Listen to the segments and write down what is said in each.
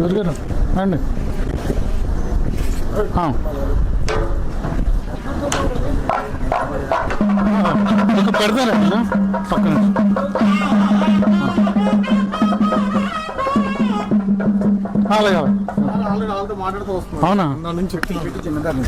సూర్య గారు అండి ఆ. ఇక పెడతారా పక్కన. అలాగే అలాగే. అవునా నా నుంచి చెప్తున్నాను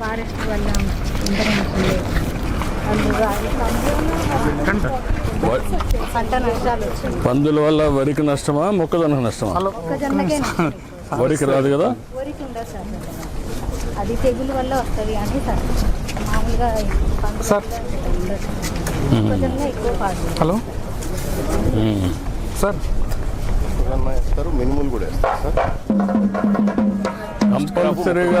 ఫారెస్ట్ వల్ల ఇంటర్నెట్ పంట నష్టాలు వచ్చింది పందుల వల్ల వరికి నష్టమా? మొక్కజొన్న నష్టమా. వరికి రాదు కదా? వరికి ఉండదు సార్ అది తెగులు వల్ల వస్తుంది అని సార్. మామూలుగా సార్. పాడు హలో. సార్. మినిమల్ కూడా వేస్తారు సార్. కంపల్సరీగా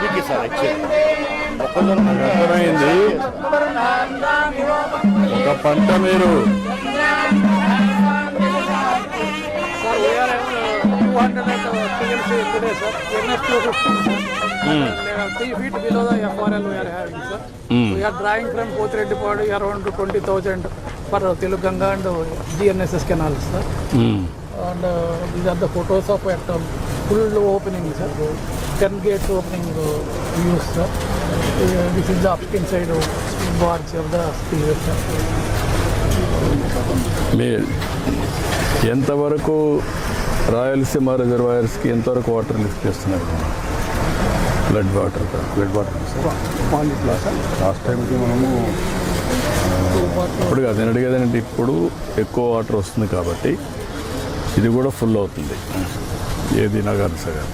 రవికి సార్ అర్థమైంది ఒక పంట మీరు we are uh, 200 at uh, TLC today, sir. NS 250, sir. Hmm. Uh, Three feet below the FRL we are having, sir. Hmm. We are drawing full opening sir. Ten gates opening use sir. This is the అప్కిన్ side watch of the speed sir మీ ఎంతవరకు రాయలసీమ రిజర్వాయర్స్కి ఎంతవరకు water lift చేస్తున్నారు? Flood water flood water last టైంకి మనము ఇప్పుడు కాదు నేను అడిగేదంటే ఇప్పుడు ఎక్కువ వాటర్ వస్తుంది కాబట్టి ఇది కూడా ఫుల్ అవుతుంది. ఏది Nagar Sagar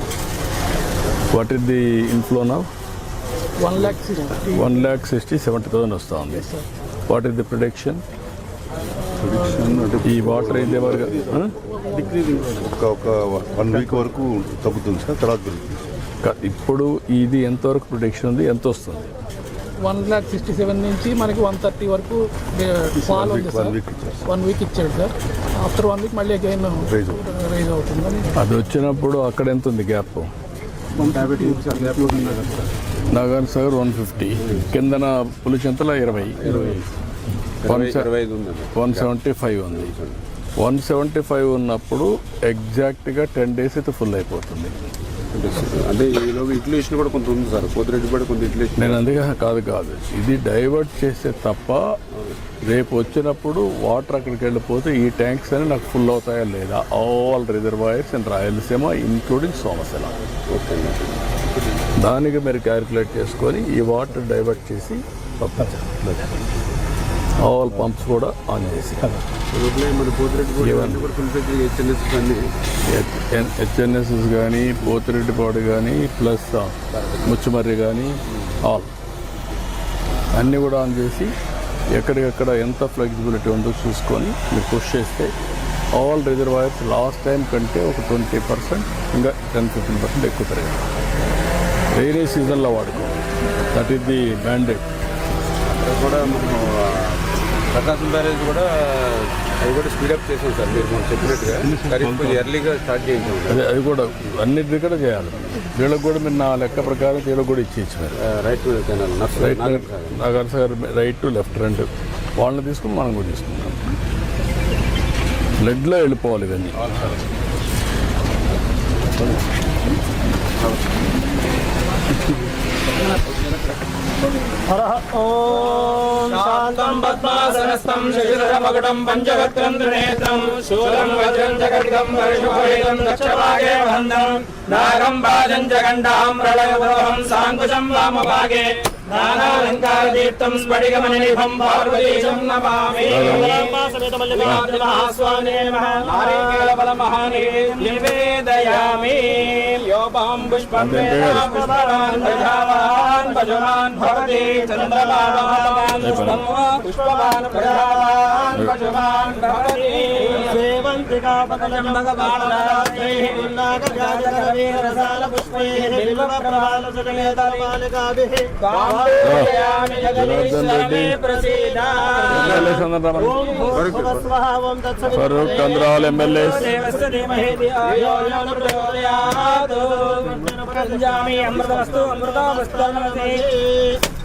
what is the inflow నా 1 lakh 60. One lakh sixty seventy thousand వస్తూ ఉంది. వాట్ ఇస్ ది ప్రొడక్షన్ ఈ వాటర్ ఇదే వరకు? ఒక ఒక వన్ వీక్ వరకు తగ్గుతుంది సార్ తర్వాత ఇప్పుడు ఇది ఎంతవరకు ప్రొడక్షన్ ఉంది? ఎంత వస్తుంది? వన్ ల్యాక్ సిక్స్టీ సెవెన్ నుంచి మనకి వన్ థర్టీ వరకు ఫాల్ ఉంది సార్. వన్ వీక్ ఇచ్చాడు సార్. ఆఫ్టర్ వన్ వీక్ మళ్ళీ అగైన్ అవుతుంది. రైజ్ అవుతుందని. అది వచ్చినప్పుడు అక్కడ ఎంత ఉంది gap Nagar Sagar one fifty కిందన పులిచింతల ఇరవై. వన్ వన్ సెవెంటీ ఫైవ్ ఉంది వన్ సెవెంటీ ఫైవ్ ఉన్నప్పుడు ఎగ్జాక్ట్గా టెన్ డేస్ అయితే ఫుల్ అయిపోతుంది. అంటే ఈలోగా ఇట్లేషన్ కూడా కొంత ఉంది సార్. కోతిరెడ్డి కూడా కొంత ఇట్లేషన్ నేను అందుకే కాదు కాదు. ఇది డైవర్ట్ చేస్తే తప్ప రేపు వచ్చినప్పుడు వాటర్ అక్కడికి వెళ్ళిపోతే ఈ ట్యాంక్స్ అని నాకు ఫుల్ అవుతాయా లేదా? All reservoirs and Rayalaseema including Somasila okay దానికి మీరు క్యాలిక్యులేట్ చేసుకొని ఈ వాటర్ డైవర్ట్ చేసి పంపించాలి ఆల్ పంప్స్ కూడా ఆన్ చేసి. హెచ్ఎన్ఎస్ఎస్ కానీ పోతిరెడ్డిపాడు కానీ ప్లస్ ముచ్చుమర్రి కానీ ఆల్. అన్నీ కూడా ఆన్ చేసి ఎక్కడికెక్కడ ఎంత ఫ్లెక్సిబిలిటీ ఉందో చూసుకొని మీరు పుష్ చేస్తే ఆల్ రిజర్వాయర్స్ లాస్ట్ టైం కంటే ఒక ట్వంటీ పర్సెంట్ ఇంకా టెన్ ఫిఫ్టీన్ పర్సెంట్ ఎక్కువ పెరిగాయి. రైనీ సీజన్లో వాడుకోవాలి దట్ ఈస్ ది అక్కడ కూడా ప్రకాశం బ్యారేజ్ కూడా అవి కూడా స్పీడప్ చేసాం సార్ మీరు మనం చెప్పినట్టుగా. ఖరీఫ్ ఎర్లీగా స్టార్ట్ చేయించాం అదే అది కూడా అన్నిటి కూడా చేయాలి. వీళ్ళకి కూడా మీరు నా లెక్క ప్రకారం వీళ్ళకి కూడా ఇచ్చేసి మీరు. Right canal right Nagar sir right to left రెండు. వాళ్ళని తీసుకుని మనం కూడా తీసుకుంటాం. బ్లడ్లో వెళ్ళిపోవాలి ఇవన్నీ. శాంతం పద్మాసనస్థం శశిధరమకుటం పంచవక్రం త్రినేత్రం శూలం వజ్రం జగద్గం పరిశుభేదం దక్షభాగే బంధం నాగం బాజం జగండాం ప్రళయవరోహం సాంకుశం వామభాగే నానాలంకారదీప్తం స్ఫటికమణినిభం పార్వతీశం నమామి నివేదయామి యోపాం పుష్పం పుష్పవాన్ ప్రజావాన్ భజవాన్ భవతి చంద్రబాబాన్ పుష్పవాన్ ప్రజావాన్ భజవాన్ భవతి సేవంతికా పకలం భగవాన్ రసాల పుష్పైః బిల్వ ప్రవాల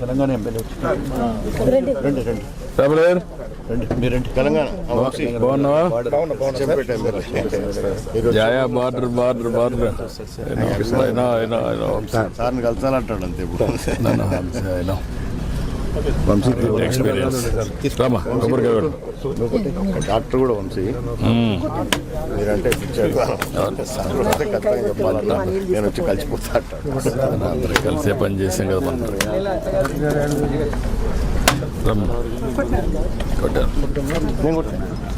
తెలంగాణ ఎమ్మెల్యే రండి. రండి డబుల్ ఎయిర్ రండి. మీరు రండి. తెలంగాణ. బాగున్నావా? జాయా బార్డర్ బార్డర్ సార్ని కలిసాలంటాడు అంతే ఇప్పుడు. వంశీ ఎక్స్పీరియన్స్ రామా కొబ్బరికాయ డాక్టర్ కూడా వంశీ. మీరంటే ఖచ్చితంగా చెప్పాలన్నా నేను వచ్చి కలిసిపోతా అందరూ కలిసే పని చేసాం కదా మనం. కొట్టాను నేను కూడా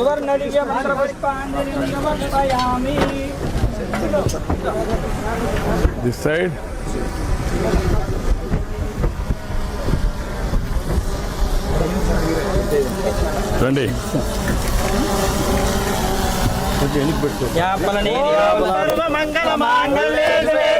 సువర్ణలియ మంత్రపుష్పాంజలి సమర్పయామి దిస్ సైడ్ రండి త్ర్యంబకే దేవి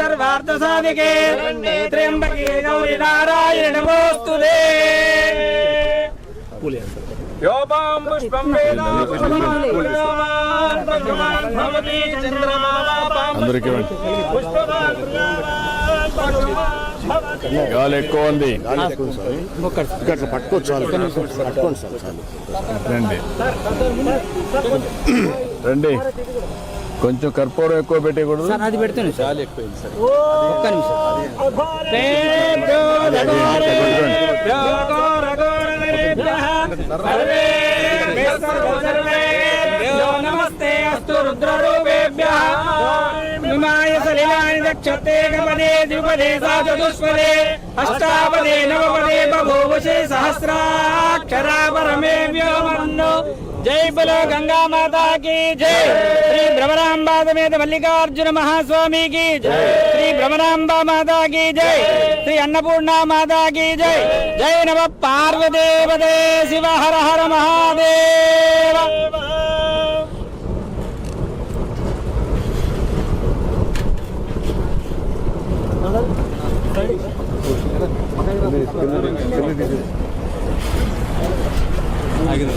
सर्वार्थसाधिके त्र्यम्बके गौरि नारायण नमोऽस्तुते योपां पुष्पं वेद पुष्पवान् भगवान् भवति चन्द्रमा అందరికీ ఇవ్వండి. గాలి ఎక్కువ ఉంది పట్టుకోవచ్చు చాలు పట్టుకోండి సార్ చాలు రండి రండి కొంచెం కర్పూరం ఎక్కువ పెట్టకూడదు అది పెడుతుంది సార్ ఒక్క నిమిషం నమస్తే అస్తు రుద్రరూపేభ్యः విమాయ సలిలాని దక్షతే గపదే ద్విపదే సా చతుష్పదే అష్టాపదే నవపదే బభూవశే సహస్రాక్షరా పరమే వ్యోమన్ను జై బలో గంగా మాతా की जय श्री भ्रमरांबा समेत मल्लिकार्जुन महास्वामी की जय श्री भ्रमरांबा माता की जय श्री अन्नपूर्णा माता की जय जय नम पार्वदेवदे ಆಗಿದೆ.